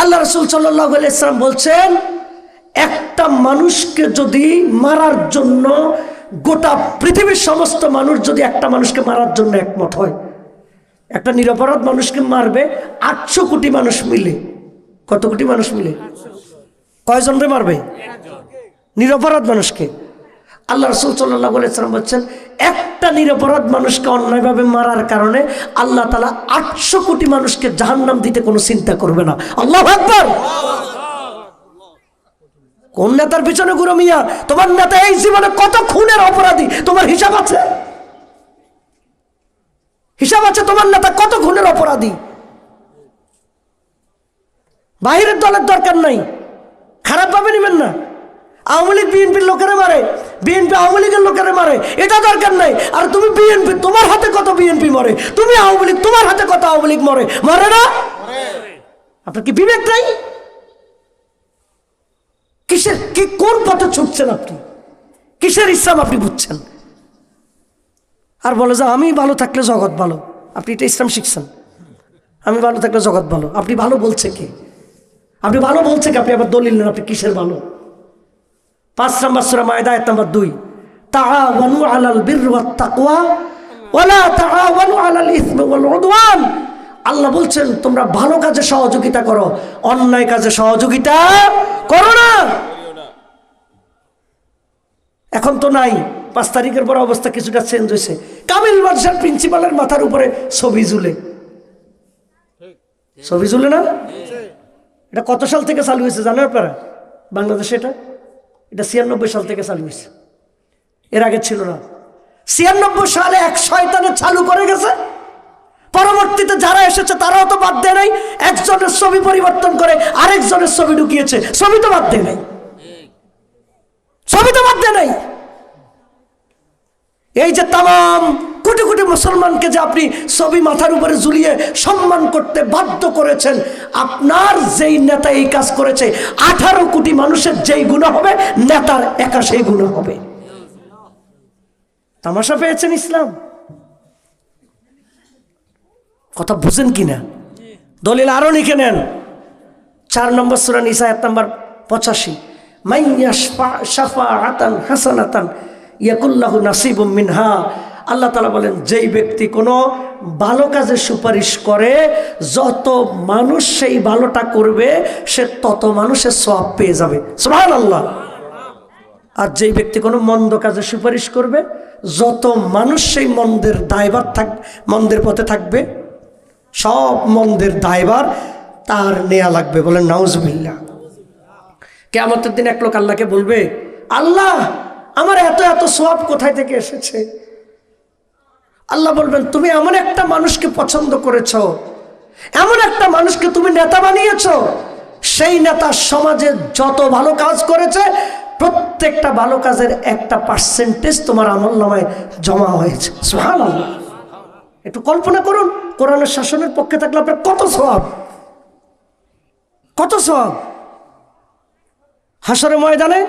আল্লাহ রসুল সাল্লাহ ইসলাম বলছেন, একটা মানুষকে যদি মারার জন্য গোটা পৃথিবীর সমস্ত মানুষ যদি একটা মানুষকে মারার জন্য একমত হয়, একটা নিরপরাধ মানুষকে মারবে, আটশো কোটি মানুষ মিলে। কত কোটি মানুষ মিলে? কয়জন রে মারবে? নিরপরাধ মানুষকে। আল্লাহ রসুল সাল্লাহ সাল্লাম বলছেন, একটা নিরপরাধ মানুষকে অন্যায়ভাবে মারার কারণে আল্লাহ তালা আটশো কোটি মানুষকে জাহান্নাম দিতে কোনো চিন্তা করবে না। আল্লাহ আকবর! কোন নেতার পিছনে গুরু মিয়া? তোমার নেতা এই জীবনে কত খুনের অপরাধী? তোমার হিসাব আছে? হিসাব আছে তোমার নেতা কত খুনের অপরাধী? বাহিরের দলের দরকার নাই। খারাপ ভাবে নেবেন না। আওয়ামী লীগ, বিএনপির লোকেরা মারে বিএনপি আওয়ামী লীগের লোকেরা মারে, এটা দরকার নাই। আর তুমি বিএনপি তোমার হাতে কত বিএনপি মরে? তুমি আওয়ামী লীগ, তোমার হাতে কত আওয়ামী লীগ মরে? মরে না? আপনার কি বিবেক নাই? কিসের, কি, কোন পথে ছুটছেন আপনি? কিসের ইসলাম আপনি বুঝছেন? আর বলে যে, আমি ভালো থাকলে জগৎ ভালো। আপনি এটা ইসলাম শিখছেন। আমি ভালো থাকলে জগৎ ভালো। আপনি ভালো বলছে কে? আপনি ভালো বলছে কি? আপনি আবার দলিল নেন, আপনি কিসের ভালো? পাঁচ নম্বর সুরা মায়দা এক নম্বর দুই। তাআওয়ানু আলাল বির ওয়াত তাকওয়া ওয়ালা তাআওয়ানু আলাল ইসমি ওয়াল উদওয়ান। আল্লাহ বলছেন তোমরা ভালো কাজে সহযোগিতা করো অন্যায় কাজে সহযোগিতা করো না। এখন তো নাই পাঁচ তারিখের পর অবস্থা কিছুটা চেঞ্জ হয়েছে। কামিল মাদ্রাসার প্রিন্সিপালের মাথার উপরে ছবি ঝুলে। ছবি ঝুলে না? এটা কত সাল থেকে চালু হয়েছে জানেন আপনারা? বাংলাদেশে এটা? এটা ছিয়ানব্বই সাল থেকে চালু হয়েছে। এর আগে ছিল না। ছিয়ানব্বই সালে এক শয়তানে চালু করে গেছে। পরবর্তীতে যারা এসেছে, তারাও তো বাদ দেয় নাই। একজনের ছবি পরিবর্তন করে আরেকজনের ছবি ঢুকিয়েছে। ছবি তো বাদ দেয় নাই। ছবি তো বাদ দেয় নাই। এই যে তাম কোটি কোটি মুসলমানকে যে আপনি ছবি মাথার উপরে ঝুলিয়ে সম্মান করতে বাধ্য করেছেন, আপনার যেই নেতা এই কাজ করেছে, আঠারো কোটি মানুষের যেই গুণ হবে, নেতার একা সেই গুণ হবে। তামাশা পেয়েছেন ইসলাম? কথা বুঝেন কিনা দলিল আরও লিখে নেন। চার নম্বর ইসা এক নম্বর পঁচাশি। মাইয়া হাসানাতান ইয়াকুল্লাহু নাসিবুম মিনহা। আল্লাহ তালা বলেন, যেই ব্যক্তি কোনো ভালো কাজে সুপারিশ করে, যত মানুষ সেই ভালোটা করবে, সে তত মানুষের সব পেয়ে যাবে। সোহান আল্লাহ আর যেই ব্যক্তি কোনো মন্দ কাজে সুপারিশ করবে, যত মানুষ সেই মন্দের দায়বার থাক, মন্দের পথে থাকবে, সব মন্দের দায়বার তার নেয়া লাগবে বলেন নাউজবিল্লা কেমতের দিন এক লোক আল্লাহকে বলবে, আল্লাহ, আমার এত এত সব কোথায় থেকে এসেছে? আল্লাহ বলবেন, তুমি এমন একটা মানুষকে পছন্দ করেছ, এমন একটা মানুষকে তুমি নেতা বানিয়েছ, সেই নেতা সমাজে যত ভালো কাজ করেছে প্রত্যেকটা ভালো কাজের একটা পার্সেন্টেজ তোমার আমল নামায় জমা হয়েছে। সোহান একটু কল্পনা করুন, কোরআনের শাসনের পক্ষে থাকলে আপনার কত সব কত সব হাসরে ময়দানে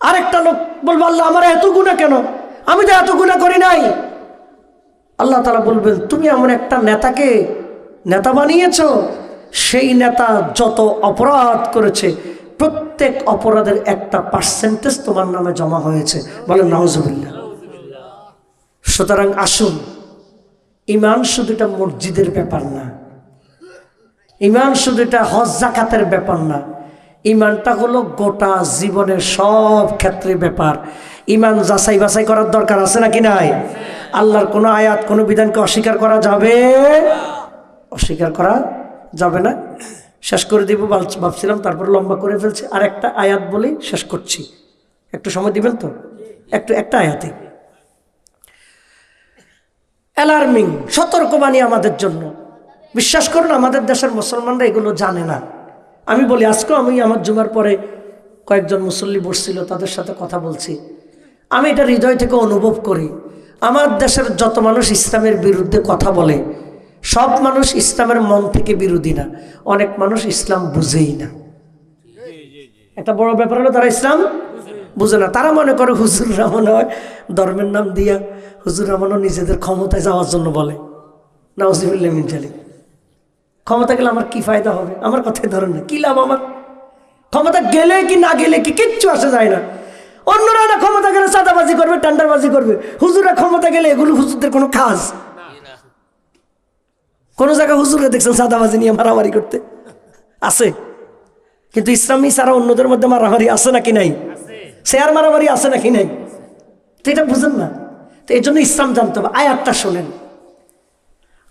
আরেকটা লোক বলব, আল্লাহ, আমার এত গুণা কেন? আমি তো এত গুণা করি নাই। আল্লাহ তারা বলবেন, তুমি এমন একটা নেতাকে, নেতা বানিয়েছ, সেই নেতা যত অপরাধ করেছে, প্রত্যেক অপরাধের একটা পার্সেন্টেজ তোমার নামে জমা হয়েছে। বলেন নওয়াজবিল্লা সুতরাং আসুন ইমান শুধু এটা মসজিদের ব্যাপার না। ইমান শুধু এটা হজ জাকাতের ব্যাপার না। ইমানটা হলো গোটা জীবনের সব ক্ষেত্রে ব্যাপার। ইমান যাচাই বাছাই করার দরকার আছে নাকি নাই? আল্লাহর কোনো আয়াত, কোনো বিধানকে অস্বীকার করা যাবে? অস্বীকার করা যাবে না? শেষ করে দিব ভাবছিলাম, তারপর লম্বা করে ফেলছি। আর একটা আয়াত বলেই শেষ করছি। একটু সময় দিবেন তো? একটু, একটা আয়াতে। অ্যালার্মিং সতর্কবাণী আমাদের জন্য। বিশ্বাস করুন, আমাদের দেশের মুসলমানরা এগুলো জানে না। আমি বলি, আজকেও আমি আমার জুমার পরে কয়েকজন মুসল্লি বসছিল, তাদের সাথে কথা বলছি। আমি এটা হৃদয় থেকে অনুভব করি। আমার দেশের যত মানুষ ইসলামের বিরুদ্ধে কথা বলে সব মানুষ ইসলামের মন থেকে বিরোধী না। অনেক মানুষ ইসলাম বুঝেই না। একটা বড় ব্যাপার হলো, তারা ইসলাম বুঝে না। তারা মনে করে হুজুর রহমান হয়, ধর্মের নাম দিয়া হুজুর রহমানও নিজেদের ক্ষমতায় যাওয়ার জন্য বলে। নাউজিবুল্লাহ মিনজালি ক্ষমতা গেলে আমার কি ফায়দা হবে? আমার কথায় ধরেন না। কি লাভ আমার? ক্ষমতা গেলে কি না গেলে কি কিচ্ছু আসে যায় না। অন্যরা ক্ষমতা গেলে সাদাবাজি করবে, টান্ডারবাজি করবে। হুজুরা ক্ষমতা গেলে এগুলো হুজুরদের কোনো কাজ। কোনো জায়গায় হুজুরে দেখছেন চাঁদাবাজি নিয়ে মারামারি করতে? আছে। কিন্তু ইসলামী ছাড়া অন্যদের মধ্যে মারামারি আছে নাকি নাই? শেয়ার মারামারি আছে নাকি নাই? তো এটা বুঝেন না। তো এই জন্য ইসলাম জানতে হবে। আয়াতটা শোনেন।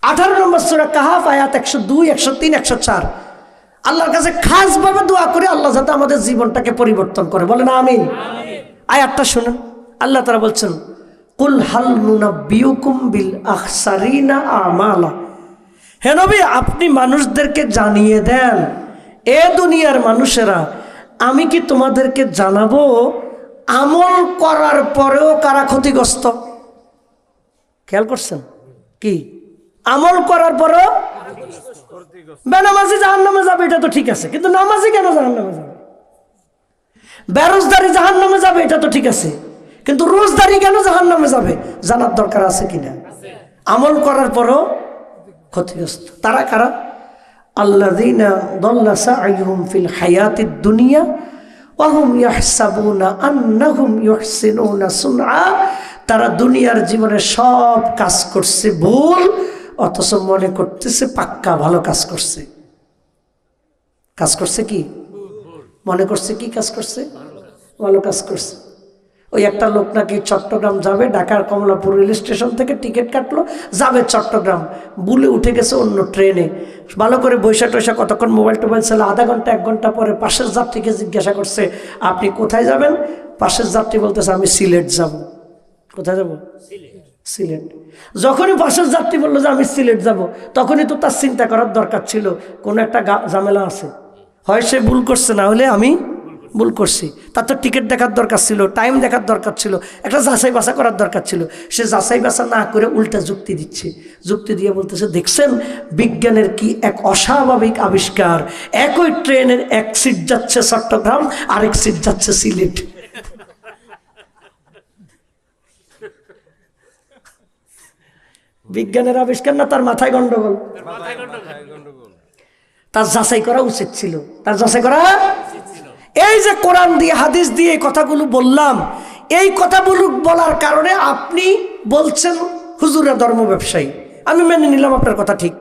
আঠারো নম্বর সুরা কাহাফ, আয়াত একশো দুই, একশো তিন, একশো চার। আল্লাহর কাছে খাসভাবে দোয়া করে আল্লাহ যাতে আমাদের জীবনটাকে পরিবর্তন করে। বলে বলেন আমিন। আয়াতটা শুনুন। আল্লাহ তারা বলছেন, কুল হাল নুনাব্বিউকুম বিল আখসারিনা আমালা। হে নবী, আপনি মানুষদেরকে জানিয়ে দেন। এ দুনিয়ার মানুষেরা, আমি কি তোমাদেরকে জানাব? আমল করার পরেও কারা ক্ষতিগ্রস্ত? খেয়াল করছেন? কি? আমল করার পরেও? বেনামাজি জাহান নামে যাবে, এটা তো ঠিক আছে। কিন্তু নামাজি কেন জাহান নামে যাবে? বেরোজদারি জাহান নামে যাবে, এটা তো ঠিক আছে। কিন্তু রোজদারি কেন জাহান নামে যাবে? জানার দরকার আছে কিনা? আমল করার পরও ক্ষতিগ্রস্ত। তারা কারা? আল্লাযীনা দল্লা ফিল হায়াতিদ দুনিয়া তারা দুনিয়ার জীবনে সব কাজ করছে ভুল, অথচ মনে করতেছে পাক্কা ভালো কাজ করছে। কাজ করছে কি? মনে করছে কি কাজ করছে? ভালো কাজ করছে। ওই একটা লোক নাকি চট্টগ্রাম যাবে, ঢাকার কমলাপুর রেল স্টেশন থেকে টিকিট কাটলো, যাবে চট্টগ্রাম। বুলে উঠে গেছে অন্য ট্রেনে। ভালো করে বৈশা টৈশা কতক্ষণ মোবাইল টোবাইল ছিল আধা ঘণ্টা, এক ঘণ্টা পরে পাশের যাত্রীকে জিজ্ঞাসা করছে, আপনি কোথায় যাবেন? পাশের যাত্রী বলতেছে, আমি সিলেট যাব। কোথায় যাব? সিলেট। যখনই পাশের যাত্রী বলল যে, আমি সিলেট যাব, তখনই তো তার চিন্তা করার দরকার ছিল। কোনো একটা ঝামেলা আছে। হয় সে ভুল করছে, না হলে আমি ভুল করছি। তার তো টিকিট দেখার দরকার ছিল টাইম দেখার দরকার ছিল একটা যাচাই বাছা করার দরকার ছিল। সে যাচাই বাছা না করে উল্টা যুক্তি দিচ্ছে। যুক্তি দিয়ে বলতেছে দেখছেন বিজ্ঞানের কি এক অস্বাভাবিক আবিষ্কার? একই ট্রেনের এক সিট যাচ্ছে চট্টগ্রাম আরেক সিট যাচ্ছে সিলেট। বিজ্ঞানের আবিষ্কার না তার মাথায় গন্ডগোল। তার যাচাই করা উচিত ছিল। তার যাচাই করা এই যে কোরআন দিয়ে, হাদিস দিয়ে এই কথাগুলো বললাম, এই কথাগুলো বলার কারণে আপনি বলছেন হুজুরা ধর্ম ব্যবসায়ী। আমি মেনে নিলাম আপনার কথা ঠিক।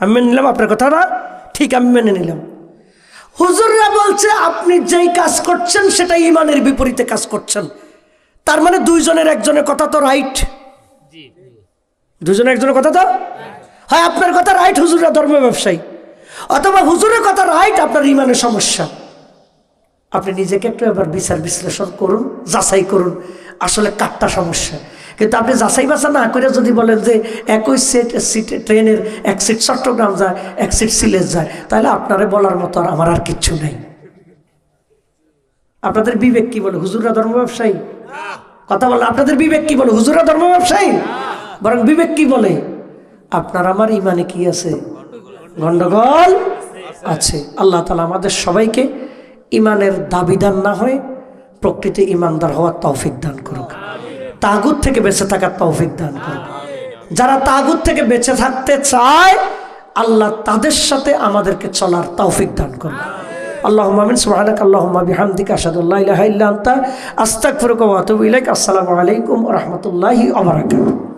আমি মেনে নিলাম আপনার কথাটা ঠিক, আমি মেনে নিলাম। হুজুররা বলছে, আপনি যেই কাজ করছেন সেটা ইমানের বিপরীতে কাজ করছেন। তার মানে দুইজনের একজনের কথা তো রাইট দুজনের একজনের কথা তো হয়, আপনার কথা রাইট হুজুরা ধর্ম ব্যবসায়ী। অথবা হুজুরের কথা রাইট আপনার ইমানের সমস্যা। আপনি নিজেকে একটু এবার বিচার বিশ্লেষণ করুন, যাচাই করুন, আসলে কাটটা সমস্যা। কিন্তু আপনি যাচাই বাছা না করে যদি বলেন যে একই সেট সিটে ট্রেনের এক সিট চট্টগ্রাম যায়, এক সিট সিলেট যায়, তাহলে আপনারে বলার মতো আর আমার আর কিচ্ছু নেই। আপনাদের বিবেক কি বলে? হুজুরা ধর্ম ব্যবসায়ী? কথা বলে, আপনাদের বিবেক কি বলে? হুজুরা ধর্ম ব্যবসায়ী? বরং বিবেক কি বলে? আপনার আমার ইমানে কি আছে? গন্ডগোল আছে। আল্লাহ তালা আমাদের সবাইকে ইমানের দাবিদার না হয়ে প্রকৃতি ইমানদার হওয়ার তৌফিক দান করুক। তাগুত থেকে বেঁচে থাকার তৌফিক দান করুক। যারা তাগুত থেকে বেঁচে থাকতে চায়, আল্লাহ তাদের সাথে আমাদেরকে চলার তৌফিক দান করুক। আল্লাহ মামিন সুহানাক আল্লাহ বিহামদিক আসাদুল্লাহ ওয়া আতুবু ইলাইক। আসসালামু আলাইকুম রাহমাতুল্লাহি ওয়া বারাকাতুহু।